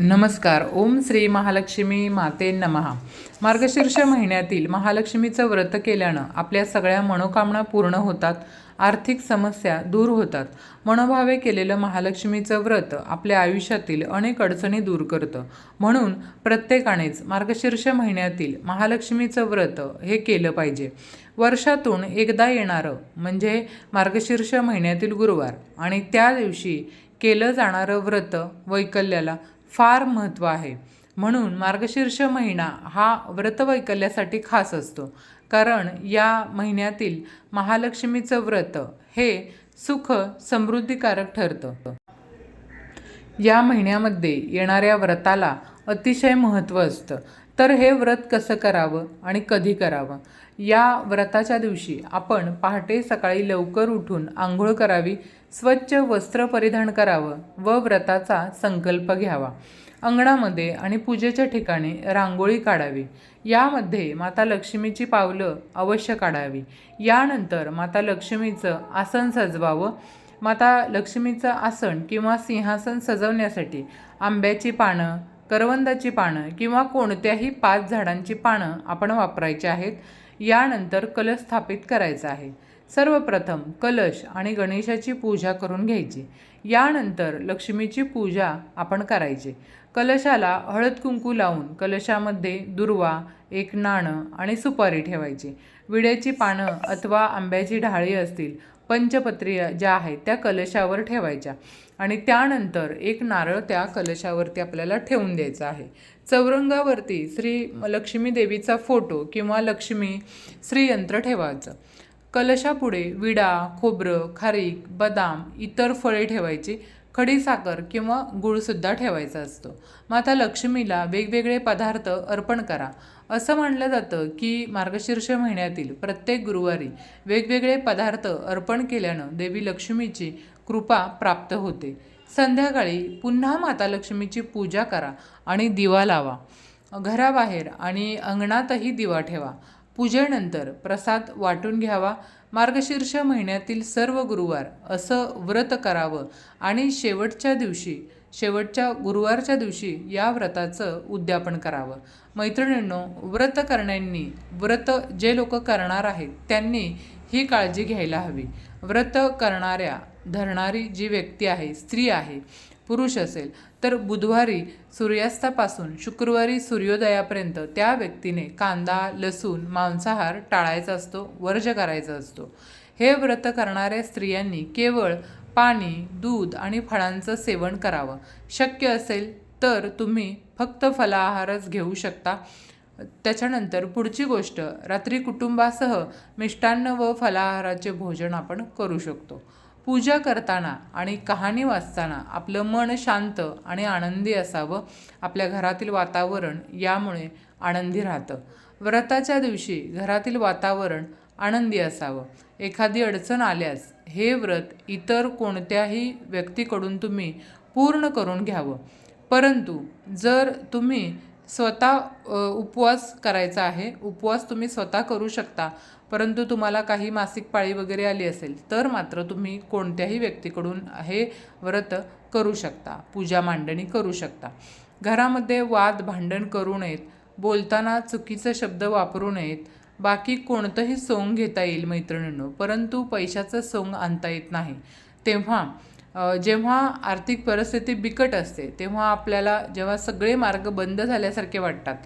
नमस्कार. ओम श्री महालक्ष्मी माते नमहा मार्गशीर्ष महिन्यातील महालक्ष्मीचं व्रत केल्यानं आपल्या सगळ्या मनोकामना पूर्ण होतात आर्थिक समस्या दूर होतात. मनोभावे केलेलं महालक्ष्मीचं व्रत आपल्या आयुष्यातील अनेक अडचणी दूर करतं. म्हणून प्रत्येकानेच मार्गशीर्ष महिन्यातील महालक्ष्मीचं व्रत हे केलं पाहिजे. वर्षातून एकदा येणारं म्हणजे मार्गशीर्ष महिन्यातील गुरुवार आणि त्या दिवशी केलं जाणारं व्रत वैकल्याला फार महत्त्व आहे. म्हणून मार्गशीर्ष महिना हा व्रतवैकल्यासाठी खास असतो. कारण या महिन्यातील महालक्ष्मीचं व्रत हे सुख समृद्धिकारक ठरतं. या महिन्यामध्ये येणाऱ्या व्रताला अतिशय महत्त्व असतं. तर हे व्रत कसं करावं आणि कधी करावं? या व्रताच्या दिवशी आपण पहाटे सकाळी लवकर उठून आंघोळ करावी स्वच्छ वस्त्र परिधान करावं व व्रताचा संकल्प घ्यावा. अंगणामध्ये आणि पूजेच्या ठिकाणी रांगोळी काढावी. यामध्ये माता लक्ष्मीची पावलं अवश्य काढावी. यानंतर माता लक्ष्मीचं आसन सजवावं. माता लक्ष्मीचं आसन किंवा सिंहासन सजवण्यासाठी आंब्याची पानं करवंदाची पानं किंवा कोणत्याही पाच झाडांची पानं आपण वापरायची आहेत. यानंतर कलश स्थापित करायचा आहे. सर्वप्रथम कलश आणि गणेशाची पूजा करून घ्यायची. यानंतर लक्ष्मीची पूजा आपण करायची. कलशाला हळद कुंकू लावून कलशामध्ये दुर्वा एक नाणं आणि सुपारी ठेवायची. विड्याची पानं अथवा आंब्याची ढाळी असतील पंचपत्रिया ज्या आहेत त्या कलशावर ठेवायच्या आणि त्यानंतर एक नारळ त्या कलशावरती आपल्याला ठेवून द्यायचा आहे. चौरंगावरती श्री लक्ष्मी देवीचा फोटो किंवा लक्ष्मी श्रीयंत्र ठेवायचं. कलशापुढे विडा खोबरं खारीक बदाम इतर फळे ठेवायची खडीसाखर किंवा गुळसुद्धा ठेवायचा असतो. माता लक्ष्मीला वेगवेगळे पदार्थ अर्पण करा. असं मानलं जातं की मार्गशीर्ष महिन्यातील प्रत्येक गुरुवारी वेगवेगळे पदार्थ अर्पण केल्यानं देवी लक्ष्मीची कृपा प्राप्त होते. संध्याकाळी पुन्हा माता लक्ष्मीची पूजा करा आणि दिवा लावा. घराबाहेर आणि अंगणातही दिवा ठेवा. पूजेनंतर प्रसाद वाटून घ्यावा. मार्गशीर्ष महिन्यातील सर्व गुरुवार असं व्रत करावं. आणि शेवटच्या दिवशी शेवटच्या गुरुवारच्या दिवशी या व्रताचं उद्यापन करावं. मैत्रिणींनो व्रत करण्यांनी व्रत जे लोक करणार आहेत त्यांनी ही काळजी घ्यायला हवी. व्रत करणाऱ्या धरणारी जी व्यक्ती आहे स्त्री आहे पुरुष असेल तर बुधवारी सूर्यास्तापासून शुक्रवारी सूर्योदयापर्यंत त्या व्यक्तीने कांदा लसूण मांसाहार टाळायचा असतो वर्ज करायचा असतो. हे व्रत करणाऱ्या स्त्रियांनी केवळ पाणी दूध आणि फळांचं सेवन करावं. शक्य असेल तर तुम्ही फक्त फलाहारच घेऊ शकता. त्याच्यानंतर पुढची गोष्ट रात्री कुटुंबासह मिष्टान्न व फलाहाराचे भोजन आपण करू शकतो. पूजा करताना आणि कहाणी वाचताना आपलं मन शांत आणि आनंदी असावं आपल्या घरातील वातावरण यामुळे आनंदी राहतं. व्रताच्या दिवशी घरातील वातावरण आनंदी असावं. एखादी अडचण आल्यास हे व्रत इतर कोणत्याही व्यक्तीकडून तुम्ही पूर्ण करून घ्यावं. परंतु जर तुम्ही स्वतः उपवास करायचा आहे. उपवास तुम्ही स्वतः करू शकता. परंतु तुम्हाला काही मासिक पाळी वगैरे आली असेल तर मात्र तुम्ही कोणत्याही व्यक्तीकडून हे व्रत करू शकता. पूजा मांडणी करू शकता. घरामध्ये वाद भांडण करू नयेत. बोलताना चुकीचे शब्द वापरू नयेत. बाकी कोणतंही सोंग घेता येईल मैत्रिणींनो. परंतु पैशाचं सोंग आणता येत नाही. तेव्हा जेव्हा आर्थिक परिस्थिती बिकट असते तेव्हा आपल्याला जेव्हा सगळे मार्ग बंद झाल्यासारखे वाटतात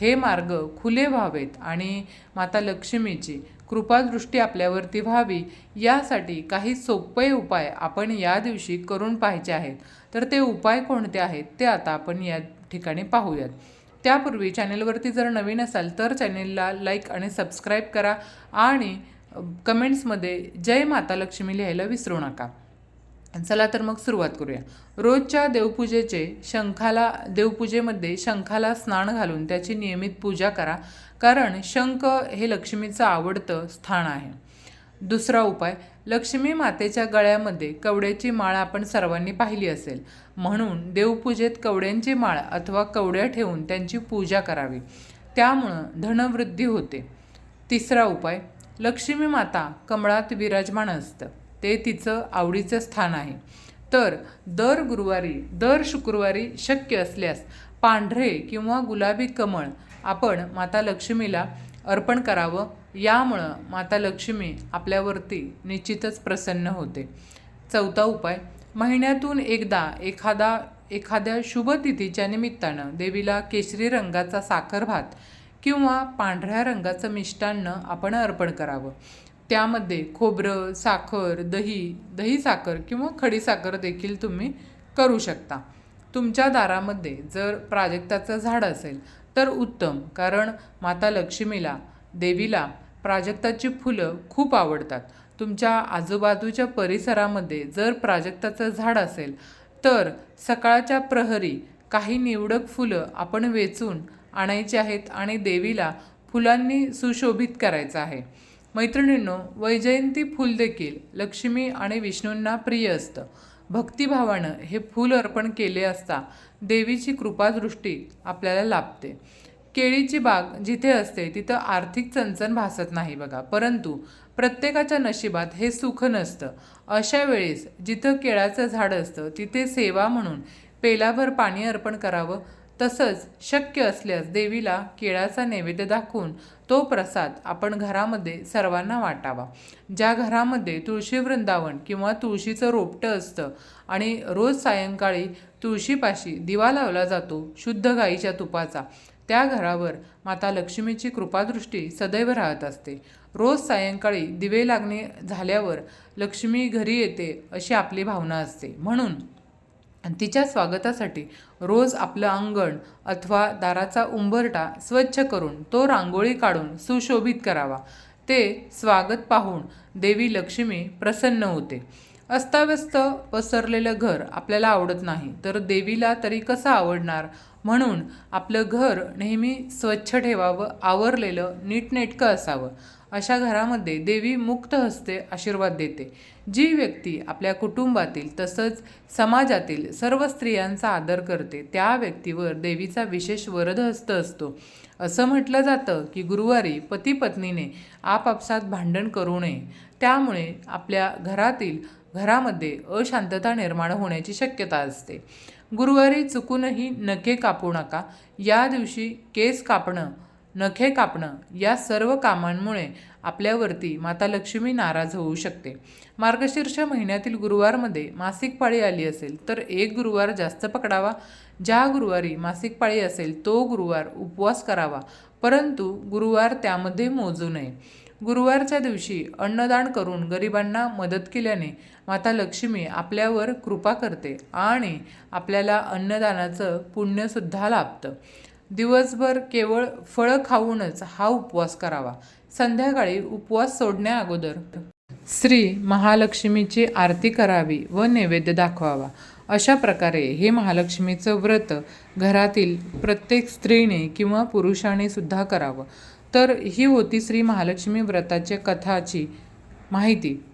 हे मार्ग खुले व्हावेत आणि माता लक्ष्मीची कृपादृष्टी आपल्यावरती व्हावी यासाठी काही सोपे उपाय आपण या दिवशी करून पाहायचे आहेत. तर ते उपाय कोणते आहेत ते आता आपण या ठिकाणी पाहूयात. त्यापूर्वी चॅनेलवरती जर नवीन असाल तर चॅनेलला लाईक आणि सबस्क्राईब करा आणि कमेंट्समध्ये जय माता लक्ष्मी लिहायला विसरू नका. चला तर मग सुरुवात करूया. रोजच्या देवपूजेचे शंखाला देवपूजेमध्ये शंखाला स्नान घालून त्याची नियमित पूजा करा. कारण शंख हे लक्ष्मीचं आवडतं स्थान आहे. दुसरा उपाय लक्ष्मी मातेच्या गळ्यामध्ये कवड्याची माळ आपण सर्वांनी पाहिली असेल. म्हणून देवपूजेत कवड्यांची माळ अथवा कवड्या ठेवून त्यांची पूजा करावी. त्यामुळं धनवृद्धी होते. तिसरा उपाय लक्ष्मी माता कमळात विराजमान असतं. ते तिचं आवडीचं स्थान आहे. तर दर गुरुवारी दर शुक्रवारी शक्य असल्यास पांढरे किंवा गुलाबी कमळ आपण माता लक्ष्मीला अर्पण करावं. यामुळं माता लक्ष्मी आपल्यावरती निश्चितच प्रसन्न होते. चौथा उपाय महिन्यातून एकदा एखादा एखाद्या शुभतिथीच्या निमित्तानं देवीला केशरी रंगाचा साखर भात किंवा पांढऱ्या रंगाचं मिष्टान्न आपण अर्पण करावं. त्यामध्ये खोबरं साखर दही दही साखर किंवा खडी साखर देखील तुम्ही करू शकता. तुमच्या दारामध्ये जर प्राजक्ताचं झाड असेल तर उत्तम कारण माता लक्ष्मीला देवीला प्राजक्ताची फुलं खूप आवडतात. तुमच्या आजूबाजूच्या परिसरामध्ये जर प्राजक्ताचं झाड असेल तर सकाळच्या प्रहरी काही निवडक फुलं आपण वेचून आणायची आहेत आणि देवीला फुलांनी सुशोभित करायचं आहे. मैत्रिणींनो वैजयंती फूल देखील लक्ष्मी आणि विष्णूंना प्रिय असतं. भक्तिभावानं हे फूल अर्पण केले असता देवीची कृपादृष्टी आपल्याला लाभते. केळीची बाग जिथे असते तिथं आर्थिक चणचण भासत नाही बघा. परंतु प्रत्येकाच्या नशिबात हे सुख नसतं. अशा वेळेस जिथं केळाचं झाड असतं तिथे सेवा म्हणून पेलाभर पाणी अर्पण करावं तसंच शक्य असल्यास देवीला केळाचा नैवेद्य दाखवून तो प्रसाद आपण घरामध्ये सर्वांना वाटावा. ज्या घरामध्ये तुळशी वृंदावन किंवा तुळशीचं रोपटं असतं आणि रोज सायंकाळी तुळशीपाशी दिवा लावला जातो शुद्ध गाईच्या तुपाचा त्या घरावर माता लक्ष्मीची कृपादृष्टी सदैव राहत असते. रोज सायंकाळी दिवे लागणे झाल्यावर लक्ष्मी घरी येते अशी आपली भावना असते. म्हणून तिच्या स्वागतासाठी रोज आपलं अंगण अथवा दाराचा उंबरटा स्वच्छ करून तो रांगोळी काढून सुशोभित करावा. ते स्वागत पाहून देवी लक्ष्मी प्रसन्न होते. अस्ताव्यस्त पसरलेलं घर आपल्याला आवडत नाही तर देवीला तरी कसं आवडणार? म्हणून आपलं घर नेहमी स्वच्छ ठेवावं आवरलेलं नीटनेटकं असावं. अशा घरामध्ये देवी मुक्त हस्ते आशीर्वाद देते. जी व्यक्ती आपल्या कुटुंबातील तसंच समाजातील सर्व स्त्रियांचा आदर करते त्या व्यक्तीवर देवीचा विशेष वरदहस्त असतो. असं म्हटलं जातं की गुरुवारी पती पत्नीने आपापसात भांडण करू नये. त्यामुळे आपल्या घरातील घरामध्ये अशांतता निर्माण होण्याची शक्यता असते. गुरुवारी चुकूनही नखे कापू नका. या दिवशी केस कापणं नखे कापणं या सर्व कामांमुळे आपल्यावरती माता लक्ष्मी नाराज होऊ शकते. मार्गशीर्ष महिन्यातील गुरुवारमध्ये मासिक पाळी आली असेल तर एक गुरुवार जास्त पकडावा. ज्या गुरुवारी मासिक पाळी असेल तो गुरुवार उपवास करावा. परंतु गुरुवार त्यामध्ये मोजू नये. गुरुवारच्या दिवशी अन्नदान करून गरिबांना मदत केल्याने माता लक्ष्मी आपल्यावर कृपा करते आणि आपल्याला अन्नदानाचं पुण्यसुद्धा लाभतं. दिवसभर केवळ फळं खाऊनच हा उपवास करावा. संध्याकाळी उपवास सोडण्या अगोदर श्री महालक्ष्मीची आरती करावी व नैवेद्य दाखवावा. अशा प्रकारे हे महालक्ष्मीचं व्रत घरातील प्रत्येक स्त्रीने किंवा पुरुषाने सुद्धा करावं. तर ही होती श्री महालक्ष्मी व्रताच्या कथाची माहिती.